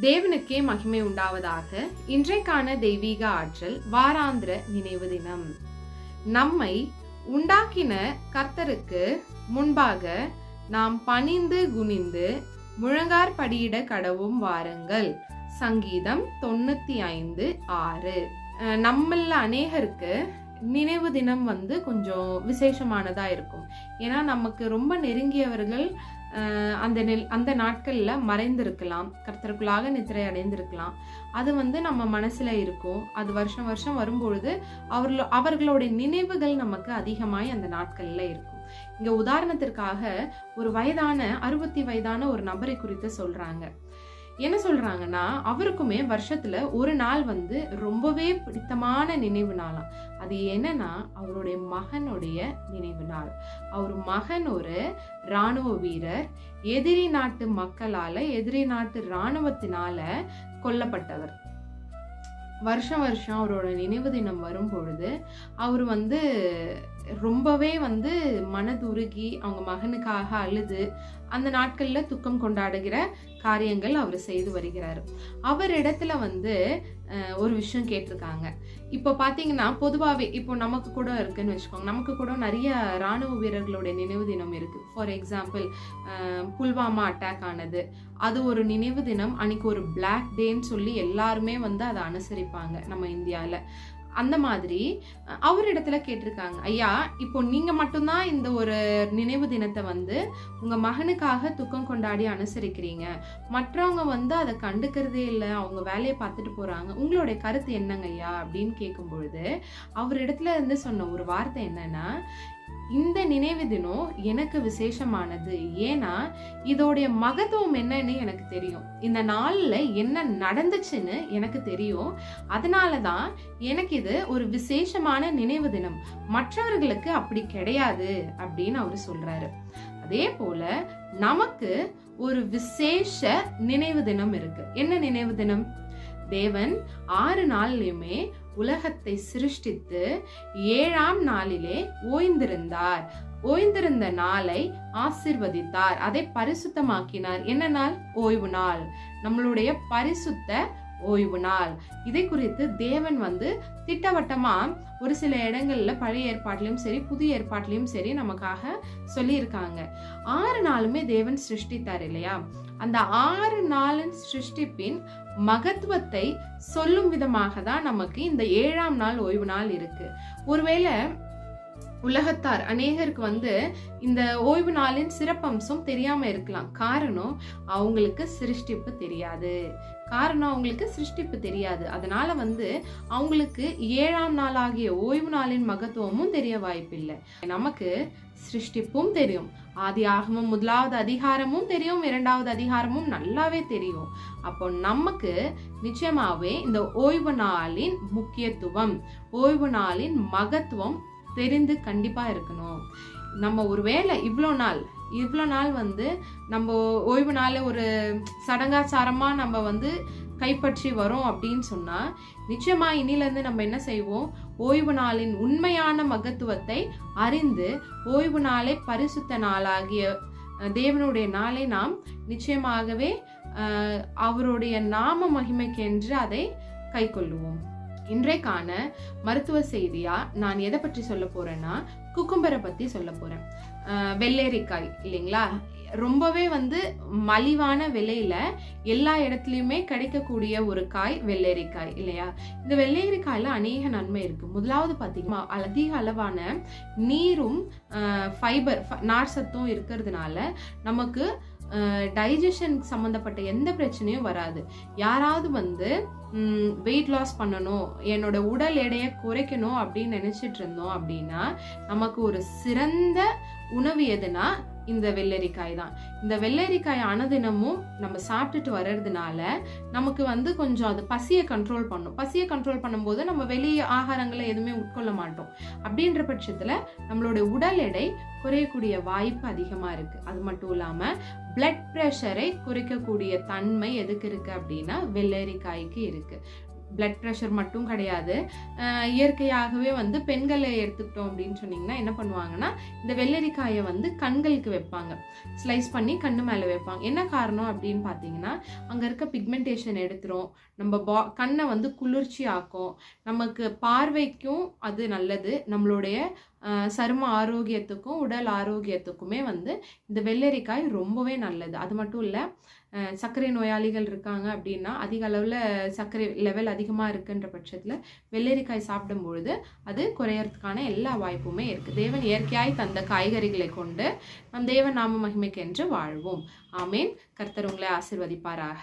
தேவனுக்கே மகிமை உண்டாவதாக இன்றைக்கான தெய்வீக ஆற்றல் வாராந்திர நினைவு தினம். நம்மை உண்டாக்கின கர்த்தருக்கு முன்பாக நாம் பணிந்து குனிந்து முழங்கார் படியிட கடவும் வாருங்கள். சங்கீதம் தொண்ணூத்தி ஐந்து ஆறு. நம்மள அநேகருக்கு நினைவு தினம் வந்து கொஞ்சம் விசேஷமானதா இருக்கும். ஏன்னா நமக்கு ரொம்ப நெருங்கியவர்கள் அந்த நெல் அந்த நாட்கள்ல மறைந்திருக்கலாம். கர்த்தருக்குள்ளாக நித்திரை அடைந்திருக்கலாம். அது வந்து நம்ம மனசுல இருக்கும். அது வருஷம் வருஷம் வரும்பொழுது அவர்களோ அவர்களுடைய நினைவுகள் நமக்கு அதிகமாய் அந்த நாட்கள்ல இருக்கும். இங்கே உதாரணத்திற்காக ஒரு வயதான அறுபத்தி வயதான ஒரு நபரை குறித்து சொல்றாங்க. என்ன சொல்றாங்கன்னா அவருக்குமே வருஷத்துல ஒரு நாள் வந்து ரொம்பவே பிடித்தமான நினைவு நாளாம் அது என்னன்னா அவருடைய மகனுடைய நினைவு நாள். அவர் மகன் ஒரு ராணுவ வீரர். எதிரி நாட்டு மக்களால எதிரி நாட்டு இராணுவத்தினால கொல்லப்பட்டவர். வருஷம் வருஷம் அவரோட நினைவு தினம் வரும் பொழுது அவர் வந்து ரொம்பவே வந்து மனதுருகி அவங்க மகனுக்காக அழுது அந்த நாட்களில் துக்கம் கொண்டாடுகிற காரியங்கள் அவர் செய்து வருகிறார். அவர் இடத்துல வந்து ஒரு விஷயம் கேட்டிருக்காங்க. இப்போ பார்த்தீங்கன்னா பொதுவாகவே இப்போ நமக்கு கூட இருக்குன்னு வச்சுக்கோங்க. நமக்கு கூட நிறைய ராணுவ வீரர்களுடைய நினைவு தினம் இருக்குது ஃபார் எக்ஸாம்பிள் புல்வாமா அட்டாக் ஆனது. அது ஒரு நினைவு தினம். அன்னைக்கு ஒரு பிளாக் டேன்னு சொல்லி எல்லாருமே வந்து அதை அனுசரிப்பாங்க நம்ம இந்தியாவில் அந்த மாதிரி அவர் அவரிடத்துல கேட்டிருக்காங்க. ஐயா இப்போ நீங்க மட்டும்தான் இந்த ஒரு நினைவு தினத்தை வந்து உங்க மகனுக்காக துக்கம் கொண்டாடி அனுசரிக்கிறீங்க. மற்றவங்க வந்து அதை கண்டுக்கிறதே இல்லை. அவங்க வேலையை பார்த்துட்டு போறாங்க. உங்களுடைய கருத்து என்னங்க ஐயா? அப்படின்னு கேட்கும் பொழுது அவரிடத்துல இருந்து சொன்ன ஒரு வார்த்தை என்னன்னா இந்த நினைவு தினம் எனக்கு விசேஷமானது. ஏன்னா இதோடைய மகத்துவம் என்னன்னு எனக்கு தெரியும். இந்த நாளில் என்ன நடந்துச்சுன்னு எனக்கு தெரியும். அதனால தான் எனக்கு இது ஒரு விசேஷமான நினைவு தினம். மற்றவர்களுக்கு அப்படி கிடையாது அப்படின்னு அவர் சொல்றாரு. அதே போல நமக்கு ஒரு விசேஷ நினைவு தினம் இருக்கு. என்ன நினைவு தினம்? தேவன் ஆறு நாள்லயுமே உலகத்தை சிருஷ்டித்து ஏழாம் நாளிலே ஓய்ந்திருந்தார். ஓய்ந்திருந்த நாளை ஆசிர்வதித்தார். அதை பரிசுத்தமாக்கினார். என்ன நாள்? ஓய்வு நாள். நம்மளுடைய பரிசுத்த ஓய்வு நாள். இதை குறித்து தேவன் வந்து திட்டவட்டமா ஒரு சில இடங்கள்ல பழைய ஏற்பாட்டிலையும் சரி புதிய ஏற்பாட்டிலையும் சரி நமக்காக சொல்லியிருக்காங்க. ஆறு நாளுமே தேவன் சிருஷ்டித்தார் இல்லையா? அந்த ஆறு நாளின் சிருஷ்டிப்பின் மகத்துவத்தை சொல்லும் விதமாக தான் நமக்கு இந்த ஏழாம் நாள் ஓய்வு நாள் இருக்கு. ஒருவேளை உலகத்தார் அநேகருக்கு வந்து இந்த ஓய்வு நாளின் சிறப்பம்சம் தெரியாம இருக்கலாம். காரணம் அவங்களுக்கு சிருஷ்டிப்பு தெரியாது. காரணம் அவங்களுக்கு சிருஷ்டிப்பு தெரியாது. அதனால வந்து அவங்களுக்கு ஏழாம் நாள் ஆகிய ஓய்வு நாளின் மகத்துவமும் தெரிய வாய்ப்பில்லை. நமக்கு சிருஷ்டிப்பும் தெரியும். ஆதி ஆகமும் முதலாவது அதிகாரமும் தெரியும். இரண்டாவது அதிகாரமும் நல்லாவே தெரியும். அப்போ நமக்கு நிச்சயமாவே இந்த ஓய்வு நாளின் முக்கியத்துவம் ஓய்வு நாளின் மகத்துவம் தெரிந்து கண்டிப்பாக இருக்கணும். நம்ம ஒரு வேலை இவ்வளோ நாள் இவ்வளோ நாள் வந்து நம்ம ஓய்வு நாள் ஒரு சடங்காச்சாரமாக நம்ம வந்து கைப்பற்றி வரோம் அப்படின்னு சொன்னால் நிச்சயமாக இனிலேருந்து நம்ம என்ன செய்வோம்? ஓய்வு நாளின் உண்மையான மகத்துவத்தை அறிந்து ஓய்வு நாளை பரிசுத்த நாளாகிய தேவனுடைய நாளை நாம் நிச்சயமாகவே அவருடைய நாம மகிமைக்கென்று அதை கை கொள்ளுவோம் இன்றைக்கான மருத்துவ செய்தியா நான் எதை பற்றி சொல்ல போறேன்னா குக்கும்பரை பத்தி சொல்ல போறேன். வெள்ளேரிக்காய் இல்லைங்களா? ரொம்பவே வந்து மலிவான விலையில எல்லா இடத்துலயுமே கிடைக்கக்கூடிய ஒரு காய் வெள்ளேரிக்காய் இல்லையா? இந்த வெள்ளேரிக்காயில அநேக நன்மை இருக்கு. முதலாவது பாத்தீங்கன்னா அதிக அளவான நீரும் ஃபைபர் நார் சத்தும் இருக்கிறதுனால நமக்கு டைஜஷன் சம்மந்தப்பட்ட எந்த பிரச்சனையும் வராது. யாராவது வந்து வெயிட் லாஸ் பண்ணணும் என்னோட உடல் எடையை குறைக்கணும் அப்படின்னு நினச்சிட்டு இருந்தோம் அப்படின்னா நமக்கு ஒரு சிறந்த உணவு எதுனா இந்த வெள்ளரிக்காய் தான். இந்த வெள்ளரிக்காய் அனதினமும் நம்ம சாப்பிட்டுட்டு வர்றதுனால நமக்கு வந்து கொஞ்சம் அது பசியை கண்ட்ரோல் பண்ணும். பசியை கண்ட்ரோல் பண்ணும்போது நம்ம வெளியே ஆகாரங்களை எதுவுமே உட்கொள்ள மாட்டோம். அப்படின்ற பட்சத்தில் நம்மளோட உடல் எடை குறையக்கூடிய வாய்ப்பு அதிகமாக இருக்குது அது மட்டும் இல்லாமல் பிளட் ப்ரெஷரை குறைக்கக்கூடிய தன்மை எதுக்கு இருக்குது அப்படின்னா வெள்ளரிக்காய்க்கு இருக்குது பிளட் ப்ரெஷர் மட்டும் கிடையாது. இயற்கையாகவே வந்து பெண்களை எடுத்துக்கிட்டோம் அப்படின்னு சொன்னீங்கன்னா என்ன பண்ணுவாங்கன்னா இந்த வெள்ளரிக்காயை வந்து கண்களுக்கு வைப்பாங்க. ஸ்லைஸ் பண்ணி கண்ணு மேலே வைப்பாங்க. என்ன காரணம் அப்படின்னு பார்த்தீங்கன்னா அங்கே இருக்க பிக்மெண்டேஷன் எடுத்துரும். நம்ம பா கண்ணை வந்து குளிர்ச்சி ஆக்கும் நமக்கு பார்வைக்கும் அது நல்லது. நம்மளுடைய சரும ஆரோக்கியத்துக்கும் உடல் ஆரோக்கியத்துக்குமே வந்து இந்த வெள்ளரிக்காய் ரொம்பவே நல்லது. அது மட்டும் இல்லை சர்க்கரை நோயாளிகள் இருக்காங்க அப்படின்னா அதிக அளவில் சர்க்கரை லெவல் அதிகமாக இருக்குன்ற பட்சத்தில் வெள்ளரிக்காய் சாப்பிடும் பொழுது அது குறையறதுக்கான எல்லா வாய்ப்புமே இருக்குது தேவன் இயற்கையாய் தந்த காய்கறிகளை கொண்டு நம் தேவன் நாம மகிமைக்கென்று வாழ்வோம். ஆமேன். கர்த்தர் உங்களை ஆசிர்வதிப்பாராக.